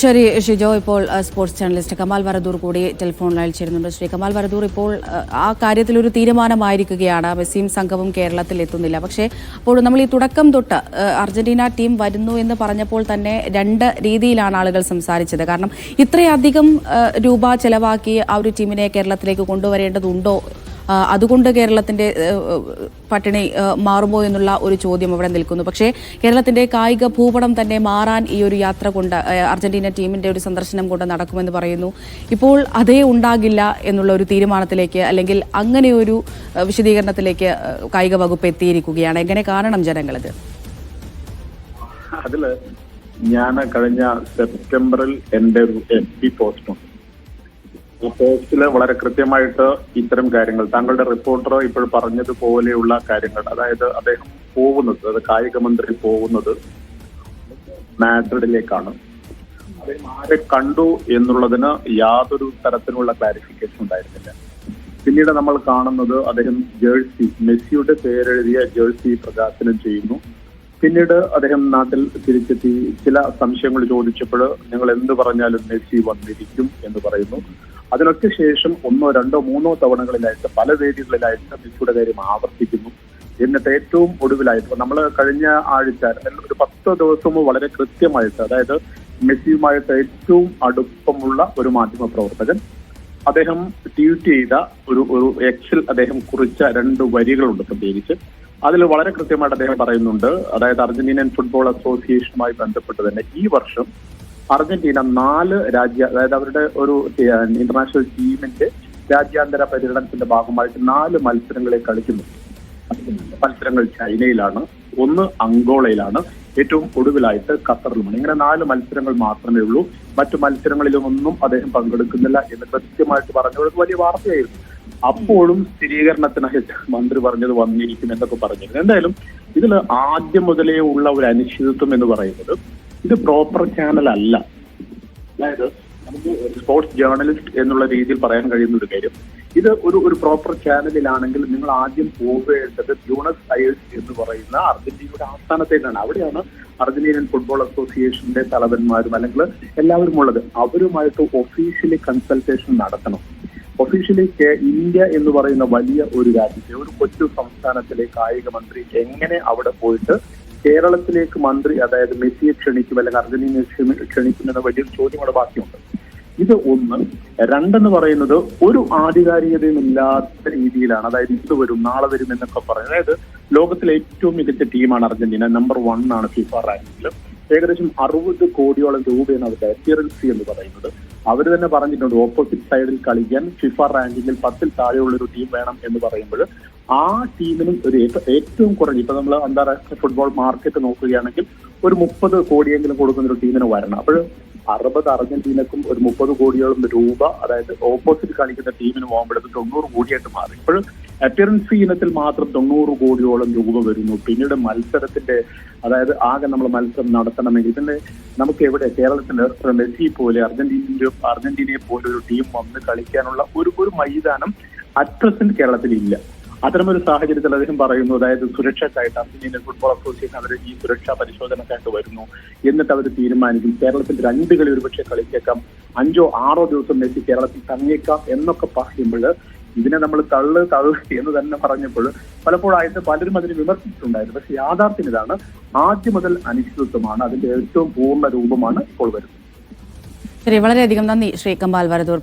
ശരി ഷിജോ. ഇപ്പോൾ sports journalist Kamal Varadoor കൂടി ടെലിഫോൺ ലൈനിൽ ചേരുന്നുണ്ട് ശ്രീ കമാൽ വരദൂർ ഇപ്പോൾ ആ, കാര്യത്തിൽ ഒരു തീരുമാനമായിരിക്കുകയാണ്. മെസ്സിയും സംഘവും കേരളത്തിൽ എത്തുന്നില്ല. പക്ഷേ അപ്പോൾ നമ്മൾ ഈ തുടക്കം തൊട്ട് അർജന്റീന ടീം വരുന്നു എന്ന് പറഞ്ഞപ്പോൾ തന്നെ രണ്ട് രീതിയിലാണ് ആളുകൾ സംസാരിച്ചത്. കാരണം ഇത്രയധികം രൂപ ചെലവാക്കി ആ ഒരു ടീമിനെ കേരളത്തിലേക്ക് കൊണ്ടുവരേണ്ടതുണ്ടോ അതുകൊണ്ട് കേരളത്തിന്റെ പട്ടിണി മാറുമോ എന്നുള്ള ഒരു ചോദ്യം അവിടെ നിൽക്കുന്നു. പക്ഷേ കേരളത്തിന്റെ കായിക ഭൂപടം തന്നെ മാറാൻ ഈ ഒരു യാത്ര കൊണ്ട് അർജന്റീന ടീമിന്റെ ഒരു സന്ദർശനം കൊണ്ട് നടക്കുമെന്ന് പറയുന്നു. ഇപ്പോൾ അതേ ഉണ്ടാകില്ല എന്നുള്ള ഒരു തീരുമാനത്തിലേക്ക് അല്ലെങ്കിൽ അങ്ങനെ ഒരു വിശദീകരണത്തിലേക്ക് കായിക വകുപ്പ് എത്തിയിരിക്കുകയാണ്. എങ്ങനെ കാണണം ജനങ്ങളിത്? അതിൽ ഞാൻ കഴിഞ്ഞ സെപ്റ്റംബറിൽ എന്റെ ഒരു എം പി പോസ്റ്റുണ്ട്. ആ പോസ്റ്റിൽ വളരെ കൃത്യമായിട്ട് ഇത്തരം കാര്യങ്ങൾ താങ്കളുടെ റിപ്പോർട്ടർ ഇപ്പോൾ പറഞ്ഞതുപോലെയുള്ള കാര്യങ്ങൾ അതായത് അദ്ദേഹം പോകുന്നത് അത് കായിക മന്ത്രി പോകുന്നത് മാഡ്രിഡിലേക്കാണ്. അദ്ദേഹം ആരെ കണ്ടു എന്നുള്ളതിന് യാതൊരു തരത്തിലുള്ള ക്ലാരിഫിക്കേഷൻ ഉണ്ടായിരുന്നില്ല. പിന്നീട് നമ്മൾ കാണുന്നത് അദ്ദേഹം ജേഴ്സി മെസ്സിയുടെ പേരെഴുതിയ ജേഴ്സി പ്രകാശനം ചെയ്യുന്നു. പിന്നീട് അദ്ദേഹം നാട്ടിൽ തിരിച്ചെത്തി. ചില സംശയങ്ങൾ ചോദിച്ചപ്പോൾ നിങ്ങൾ എന്ത് പറഞ്ഞാലും മെസ്സി വന്നിരിക്കും എന്ന് പറയുന്നു. അതിനൊക്കെ ശേഷം ഒന്നോ രണ്ടോ മൂന്നോ തവണകളിലായിട്ട് പല വേദികളിലായിട്ട് മെസ്സിയുടെ കാര്യം ആവർത്തിക്കുന്നു. എന്നിട്ട് ഏറ്റവും ഒടുവിലായിട്ട് നമ്മൾ കഴിഞ്ഞ ആഴ്ച ഒരു പത്ത് ദിവസമോ വളരെ കൃത്യമായിട്ട് അതായത് മെസ്സിയുമായിട്ട് ഏറ്റവും അടുപ്പമുള്ള ഒരു മാധ്യമ പ്രവർത്തകൻ അദ്ദേഹം ട്വീറ്റ് ചെയ്ത ഒരു ഒരു എക്സിൽ അദ്ദേഹം കുറിച്ച രണ്ട് വരികളുണ്ട് പ്രത്യേകിച്ച്. അതിൽ വളരെ കൃത്യമായിട്ട് അദ്ദേഹം പറയുന്നുണ്ട്. അതായത് അർജന്റീനൻ ഫുട്ബോൾ അസോസിയേഷനുമായി ബന്ധപ്പെട്ട് തന്നെ ഈ വർഷം അർജന്റീന നാല് രാജ്യ അതായത് അവരുടെ ഒരു ഇന്റർനാഷണൽ ടീമിന്റെ രാജ്യാന്തര പര്യടനത്തിന്റെ ഭാഗമായിട്ട് നാല് മത്സരങ്ങളെ കളിക്കുന്നു. മത്സരങ്ങൾ ചൈനയിലാണ് ഒന്ന് അങ്കോളയിലാണ് ഏറ്റവും ഒടുവിലായിട്ട് ഖത്തറിലുമാണ്. ഇങ്ങനെ നാല് മത്സരങ്ങൾ മാത്രമേ ഉള്ളൂ. മറ്റു മത്സരങ്ങളിലൊന്നും അദ്ദേഹം പങ്കെടുക്കുന്നില്ല എന്ന് കൃത്യമായിട്ട് പറഞ്ഞത് വലിയ വാർത്തയായിരുന്നു. അപ്പോഴും സ്ഥിരീകരണത്തിനായിട്ട് മന്ത്രി പറഞ്ഞത് വന്നിരിക്കും എന്നൊക്കെ പറഞ്ഞിരുന്നു. എന്തായാലും ഇതിൽ ആദ്യം മുതലേ ഉള്ള ഒരു അനിശ്ചിതത്വം എന്ന് പറയുന്നത് ഇത് പ്രോപ്പർ ചാനൽ അല്ല. അതായത് നമുക്ക് സ്പോർട്സ് ജേർണലിസ്റ്റ് എന്നുള്ള രീതിയിൽ പറയാൻ കഴിയുന്ന ഒരു കാര്യം. ഇത് ഒരു ഒരു പ്രോപ്പർ ചാനലിലാണെങ്കിൽ നിങ്ങൾ ആദ്യം പോകേണ്ടത് ബ്യൂണസ് അയേഴ്സ് എന്ന് പറയുന്ന അർജന്റീനയുടെ ആസ്ഥാനത്തേക്കാണ്. അവിടെയാണ് അർജന്റീനിയൻ ഫുട്ബോൾ അസോസിയേഷന്റെ തലവന്മാരും അല്ലെങ്കിൽ എല്ലാവരും ഉള്ളത് അവരുമായിട്ട് ഒഫീഷ്യലി കൺസൾട്ടേഷൻ നടത്തണം. ഒഫീഷ്യലി ഇന്ത്യ എന്ന് പറയുന്ന വലിയ ഒരു രാജ്യത്തെ ഒരു കൊച്ചു സംസ്ഥാനത്തിലെ കായിക മന്ത്രി എങ്ങനെ അവിടെ പോയിട്ട് കേരളത്തിലേക്ക് മന്ത്രി അതായത് മെസ്സിയെ ക്ഷണിക്കും അല്ലെങ്കിൽ അർജന്റീനയെ ക്ഷണി- ക്ഷണിക്കും എന്ന വലിയൊരു ചോദ്യം അവിടെ ബാക്കിയുണ്ട്. ഇത് ഒന്ന് രണ്ടെന്ന് പറയുന്നത് ഒരു ആധികാരികതയും ഇല്ലാത്ത രീതിയിലാണ്. അതായത് ഇത് വരും നാളെ വരും എന്നൊക്കെ പറയും അതായത് ലോകത്തിലെ ഏറ്റവും മികച്ച ടീമാണ് അർജന്റീന. നമ്പർ വൺ ആണ് ഫിഫ റാങ്കിങ്ങിൽ ഏകദേശം അറുപത് കോടിയോളം രൂപയാണ് അവരുടെ അപ്പിയറൻസി എന്ന് പറയുന്നത്. അവർ തന്നെ പറഞ്ഞിട്ടുണ്ട് ഓപ്പോസിറ്റ് സൈഡിൽ കളിക്കാൻ ഫിഫ റാങ്കിങ്ങിൽ പത്തിൽ താഴെയുള്ള ഒരു ടീം വേണം എന്ന് പറയുമ്പോൾ ആ ടീമിനും ഒരു ഏറ്റവും കുറഞ്ഞ ഇപ്പൊ നമ്മൾ അന്താരാഷ്ട്ര ഫുട്ബോൾ മാർക്കറ്റ് നോക്കുകയാണെങ്കിൽ ഒരു മുപ്പത് കോടിയെങ്കിലും കൊടുക്കുന്ന ഒരു ടീമിന് വരണം. അപ്പോൾ അറുപത് അർജന്റീനക്കും ഒരു മുപ്പത് കോടിയോളം രൂപ അതായത് ഓപ്പോസിറ്റ് കളിക്കുന്ന ടീമിന് പോകുമ്പോഴത്തേക്ക് തൊണ്ണൂറ് കോടിയായിട്ട് മാറി. ഇപ്പോൾ അപ്പിയറൻസ് ഇനത്തിൽ മാത്രം തൊണ്ണൂറ് കോടിയോളം രൂപ വരുന്നു. പിന്നീട് മത്സരത്തിന്റെ അതായത് ആകെ നമ്മൾ മത്സരം നടത്തണമെങ്കിൽ ഇതിന്റെ നമുക്ക് എവിടെ കേരളത്തിൽ മെസ്സി പോലെ അർജന്റീന അർജന്റീനയെ പോലെ ഒരു ടീം വന്ന് കളിക്കാനുള്ള ഒരു ഒരു മൈതാനം അറ്റ് പ്രസന്റ് കേരളത്തിൽ ഇല്ല. അത്തരമൊരു സാഹചര്യത്തിൽ അദ്ദേഹം പറയുന്നു അതായത് സുരക്ഷയ്ക്കായിട്ട് അർജന്റീന ഫുട്ബോൾ അസോസിയേഷൻ അവർ ഈ സുരക്ഷാ പരിശോധനക്കായിട്ട് വരുന്നു. എന്നിട്ട് അവർ തീരുമാനിക്കും കേരളത്തിൽ രണ്ട് കളി ഒരുപക്ഷെ കളിച്ചേക്കാം. അഞ്ചോ ആറോ ദിവസം മെസ്സി കേരളത്തിൽ തങ്ങിയേക്കാം എന്നൊക്കെ പറയുമ്പോൾ ഇതിനെ നമ്മൾ തള്ള് തള്ള് എന്ന് തന്നെ പറഞ്ഞപ്പോൾ പലപ്പോഴായിട്ട് പലരും അതിനെ വിമർശിച്ചിട്ടുണ്ടായിരുന്നു. പക്ഷെ യാഥാർത്ഥ്യം ഇതാണ്. ആദ്യം മുതൽ അനിശ്ചിതത്വമാണ്. അതിന്റെ ഏറ്റവും പൂർണ രൂപമാണ് ഇപ്പോൾ വരുന്നത്. ശരി വളരെയധികം നന്ദി ശ്രീ കമാൽ വരദൂർ.